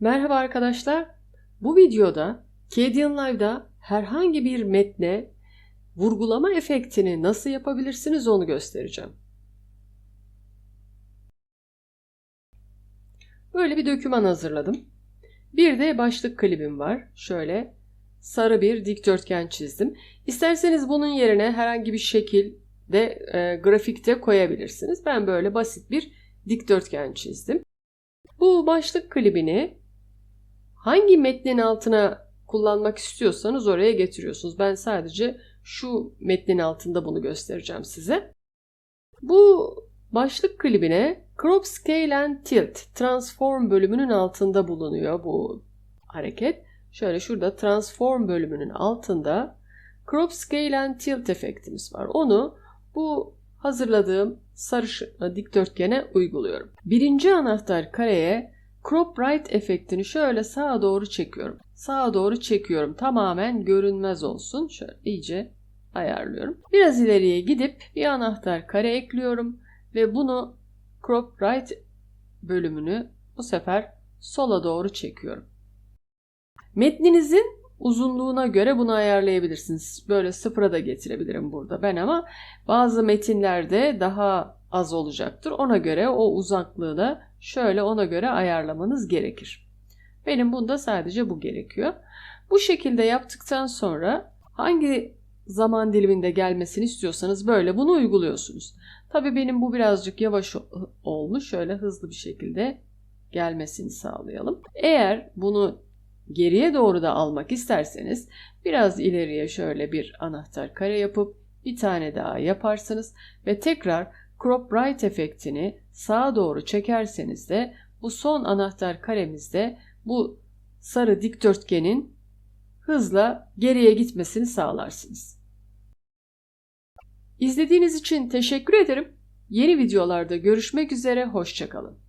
Merhaba arkadaşlar. Bu videoda Kadian Live'da herhangi bir metne vurgulama efektini nasıl yapabilirsiniz onu göstereceğim. Böyle bir döküman hazırladım. Bir de başlık klibim var. Şöyle sarı bir dikdörtgen çizdim. İsterseniz bunun yerine herhangi bir şekil de e, grafikte koyabilirsiniz. Ben böyle basit bir dikdörtgen çizdim. Bu başlık klibini hangi metnin altına kullanmak istiyorsanız oraya getiriyorsunuz. Ben sadece şu metnin altında bunu göstereceğim size. Bu başlık klibine Crop Scale and Tilt Transform bölümünün altında bulunuyor bu hareket. Şöyle şurada Transform bölümünün altında Crop Scale and Tilt efektimiz var. Onu bu hazırladığım sarı dikdörtgene uyguluyorum. Birinci anahtar kareye Crop Right efektini şöyle sağa doğru çekiyorum. Sağa doğru çekiyorum. Tamamen görünmez olsun. Şöyle iyice ayarlıyorum. Biraz ileriye gidip bir anahtar kare ekliyorum ve bunu Crop Right bölümünü bu sefer sola doğru çekiyorum. Metninizin uzunluğuna göre bunu ayarlayabilirsiniz. Böyle sıfıra da getirebilirim burada ben ama bazı metinlerde daha az olacaktır. Ona göre o uzaklığı da şöyle ona göre ayarlamanız gerekir. Benim bunda sadece bu gerekiyor. Bu şekilde yaptıktan sonra hangi zaman diliminde gelmesini istiyorsanız böyle bunu uyguluyorsunuz. Tabi benim bu birazcık yavaş olmuş. Şöyle hızlı bir şekilde gelmesini sağlayalım. Eğer bunu geriye doğru da almak isterseniz biraz ileriye şöyle bir anahtar kare yapıp bir tane daha yaparsınız ve tekrar crop right efektini sağa doğru çekerseniz de bu son anahtar karemizde bu sarı dikdörtgenin hızla geriye gitmesini sağlarsınız. İzlediğiniz için teşekkür ederim. Yeni videolarda görüşmek üzere, hoşçakalın.